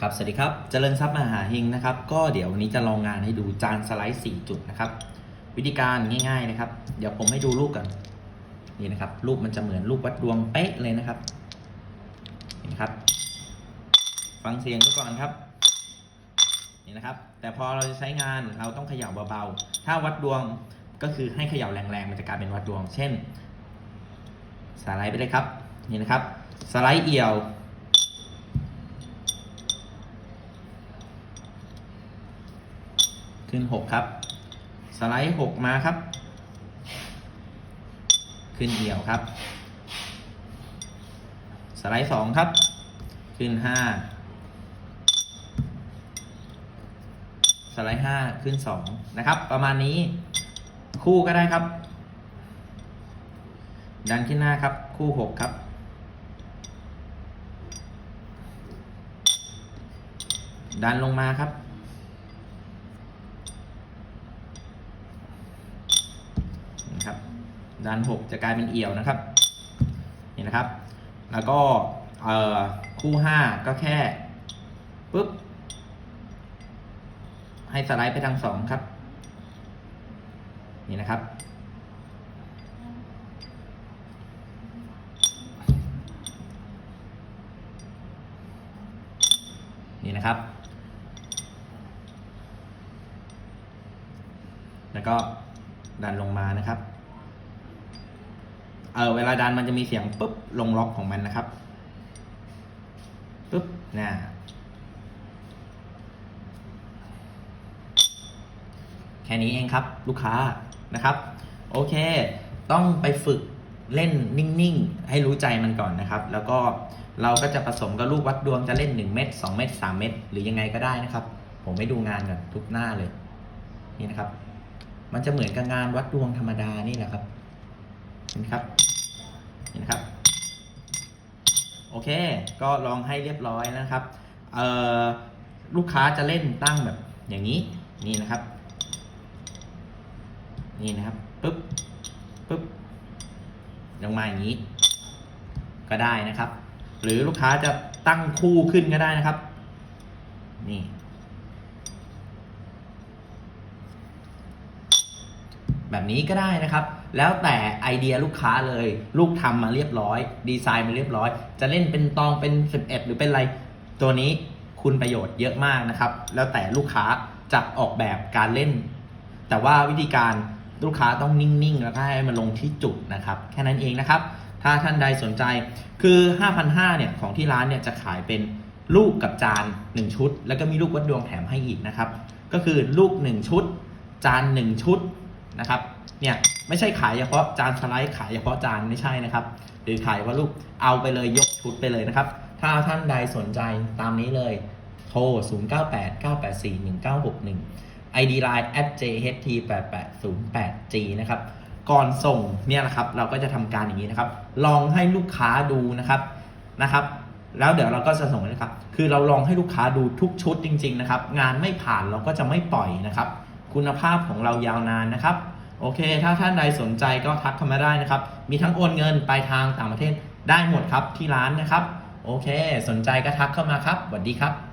ครับ สวัสดีครับ เจริญทรัพย์มหาเฮงนะครับ ก็เดี๋ยววันนี้จะลองงานให้ดูจานสไลด์4จุดนะครับ วิธีการง่าย ๆนะครับ เดี๋ยวผมให้ดูรูปก่อนนี่นะครับ รูปมันจะเหมือนรูปวัดดวงเป๊ะเลยนะครับนี่นครับ ฟังเสียงดูก่อนครับ นี่นะครับ แต่พอเราจะใช้งานเราต้องเขย่าเบาๆ ถ้าวัดดวงก็คือให้เขย่าแรงๆ มันจะกลายเป็นวัดดวง เช่น สไลด์ไปเลยครับ นี่นะครับ สไลด์เอี่ยว ขึ้น6ครับ สไลด์6มาครับ ขึ้นเดี่ยวครับ สไลด์2ครับ ขึ้น5สไลด์5ขึ้น2นะครับ ประมาณนี้คู่ก็ได้ครับ ดันขึ้นหน้าครับ คู่6ครับดันลงมาครับนะครับ ด้าน6 จะกลายเป็นเอี่ยวนะครับนี่นะครับ แล้วก็เอ่อคู่ 5 ก็แค่ปุ๊บ ให้สไลด์ไปทาง 2 ครับ นี่นะครับ นี่นะครับ แล้วก็ดันลงมานะครับ เออเวลาดันมันจะมีเสียงปุ๊บลงล็อกของมันนะครับปุ๊บนะแค่นี้เองครับ ลูกค้านะครับ โอเค ต้องไปฝึกเล่นนิ่งๆ ให้รู้ใจมันก่อนนะครับ แล้วก็เราก็จะผสมกับลูกวัดดวงจะเล่น 1 เม็ด2เม็ด3เม็ดหรือยังไงก็ได้นะครับ ผมไม่ดูงานกันทุกหน้าเลยนี่นะครับ มันจะเหมือนกับงานวัดดวงธรรมดานี่แหละครับเห็นไหมครับ นนะครับ โอเค ก็ลองให้เรียบร้อยนะครับลูกค้าจะเล่นตั้งแบบอย่างนี้ นี่นะครับ นี่นะครับปึ๊บปึ๊บลงมาอย่างนี้ ก็ได้นะครับ หรือลูกค้าจะตั้งคู่ขึ้นก็ได้นะครับ นี่ แบบนี้ก็ได้นะครับ แล้วแต่ไอเดียลูกค้าเลย ลูกทำมาเรียบร้อย ดีไซน์มาเรียบร้อย จะเล่นเป็นตองเป็น 11 หรือเป็นอะไร ตัวนี้คุณประโยชน์เยอะมากนะครับ แล้วแต่ลูกค้าจะออกแบบการเล่น แต่ว่าวิธีการลูกค้าต้องนิ่ง ๆ แล้วก็ให้มันลงที่จุดนะครับ แค่นั้นเองนะครับ ถ้าท่านใดสนใจคือ 5,500เนี่ยของที่ร้านเนี่ยจะขายเป็นลูกกับจาน 1 ชุด แล้วก็มีลูกวัดดวงแถมให้อีกนะครับ ก็คือลูก 1 ชุด จาน 1 ชุด นะครับเนี่ยไม่ใช่ขายเฉพาะจานสไลด์ขายเฉพาะจานไม่ใช่นะครับ หรือขายว่าลูกเอาไปเลยยกชุดไปเลยนะครับ ถ้าท่านใดสนใจตามนี้เลยโทร 0989841961 ID Line at jht8808g นะครับก่อนส่งเนี่ยนะครับเราก็จะทำการอย่างนี้นะครับ ลองให้ลูกค้าดูนะครับนะครับ แล้วเดี๋ยวเราก็จะส่งนะครับ คือเราลองให้ลูกค้าดูทุกชุดจริง ๆ นะครับ งานไม่ผ่านเราก็จะไม่ปล่อยนะครับ คุณภาพของเรายาวนานนะครับโอเค ถ้าท่านใดสนใจก็ทักเข้ามาได้นะครับ มีทั้งโอนเงินปลายทางต่างประเทศได้หมดครับที่ร้านนะครับ โอเค สนใจก็ทักเข้ามาครับสวัสดีครับ